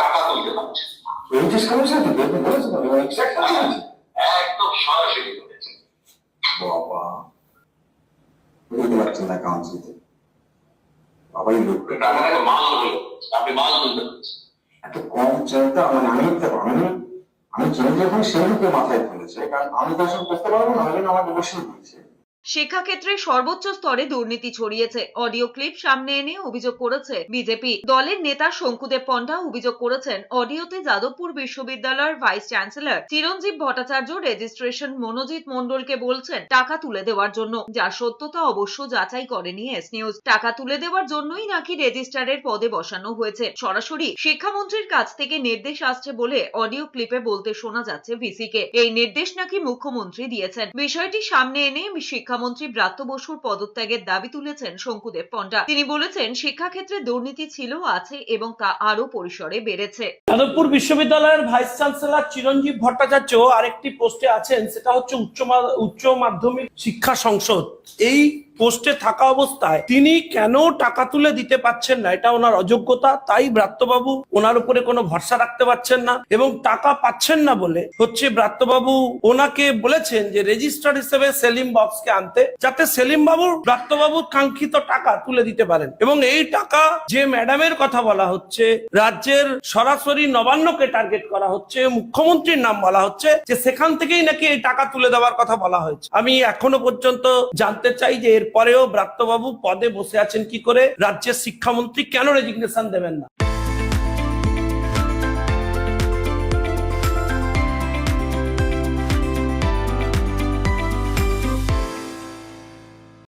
টাকা তুলতে পারছে। ব্রিটিশ কমিশন আমি এক্সাক্ট একদম সরাসরি বলেছে বাবা বুঝতে পারছেন না কাউন্সিলতে বাবাই লোক টাকাটাকে মাল হয়ে যাচ্ছে। আপনি মাল তুলতে পারছেন এত কম চিন্তা মানে আমি দেখতে আমি আমি চিন্তা যখন সেই লোকের মাথায় তুলেছে কারণ আমি তো আসলে বুঝতে পারব না জন্য আমাকে বসিয়ে দিয়েছে শিক্ষাক্ষেত্রে সর্বোচ্চ স্তরে দুর্নীতি ছড়িয়েছে। অডিও ক্লিপ সামনে এনে অভিযোগ করেছে বিজেপি। দলের নেতা শঙ্কুদেব পণ্ডা অভিযোগ করেছেন, অডিওতে যাদবপুর বিশ্ববিদ্যালয়ের vice chancellor Chiranjib Bhattacharya registration Monojit মণ্ডলকে বলছেন, টাকা তুলে দেওয়ার জন্য। যার সত্যতা অবশ্য যাচাই করেনি এস নিউজ। টাকা তুলে দেওয়ার জন্যই নাকি রেজিস্ট্রারের পদে বসানো হয়েছে। সরাসরি শিক্ষামন্ত্রীর কাছ থেকে নির্দেশ আসছে বলে অডিও ক্লিপে বলতে শোনা যাচ্ছে ভিসিকে। এই নির্দেশ নাকি মুখ্যমন্ত্রী দিয়েছেন। বিষয়টি সামনে এনে শিক্ষামন্ত্রী ব্রাত্য বসুর পদত্যাগের দাবি তুলেছেন শঙ্কুদেব পণ্ডা। তিনি বলেছেন, শিক্ষাক্ষেত্রে দুর্নীতি ছিল, আছে এবং তা আরও পরিসরে বেড়েছে। যাদবপুর বিশ্ববিদ্যালয়ের ভাইস চ্যান্সেলর চিরঞ্জীব ভট্টাচার্য আরেকটি পোস্টে আছেন, সেটা হচ্ছে উচ্চ উচ্চ মাধ্যমিক শিক্ষা সংসদ। এই পোস্টে থাকা অবস্থায় তিনি কেন টাকা তুলে দিতে পাচ্ছেন না? এটা ওনার অযোগ্যতা। তাই ব্রাত্যবাবু ওনার উপরে কোনো ভরসা রাখতে পারছেন না এবং টাকা পাচ্ছেন না বলে হচ্ছে ব্রাত্যবাবু ওনাকে বলেছেন যে রেজিস্ট্রার হিসেবে সেলিম বক্সকে আনতে, যাতে সেলিম বাবু ব্রাত্যবাবুর কাঙ্ক্ষিত টাকা তুলে দিতে পারেন। এবং এই টাকা যে ম্যাডামের কথা বলা হচ্ছে, রাজ্যের সরাসরি নবান্নকে টার্গেট করা হচ্ছে, মুখ্যমন্ত্রীর নাম বলা হচ্ছে, যে সেখান থেকেই নাকি এই টাকা তুলে দেওয়ার কথা বলা হয়েছে। আমি এখনও পর্যন্ত জানতে চাই যে এরপরেও ব্রাত্যবাবু পদে বসে আছেন কি করে? রাজ্যের শিক্ষামন্ত্রী কেন রেজিগনেশন দেবেন না?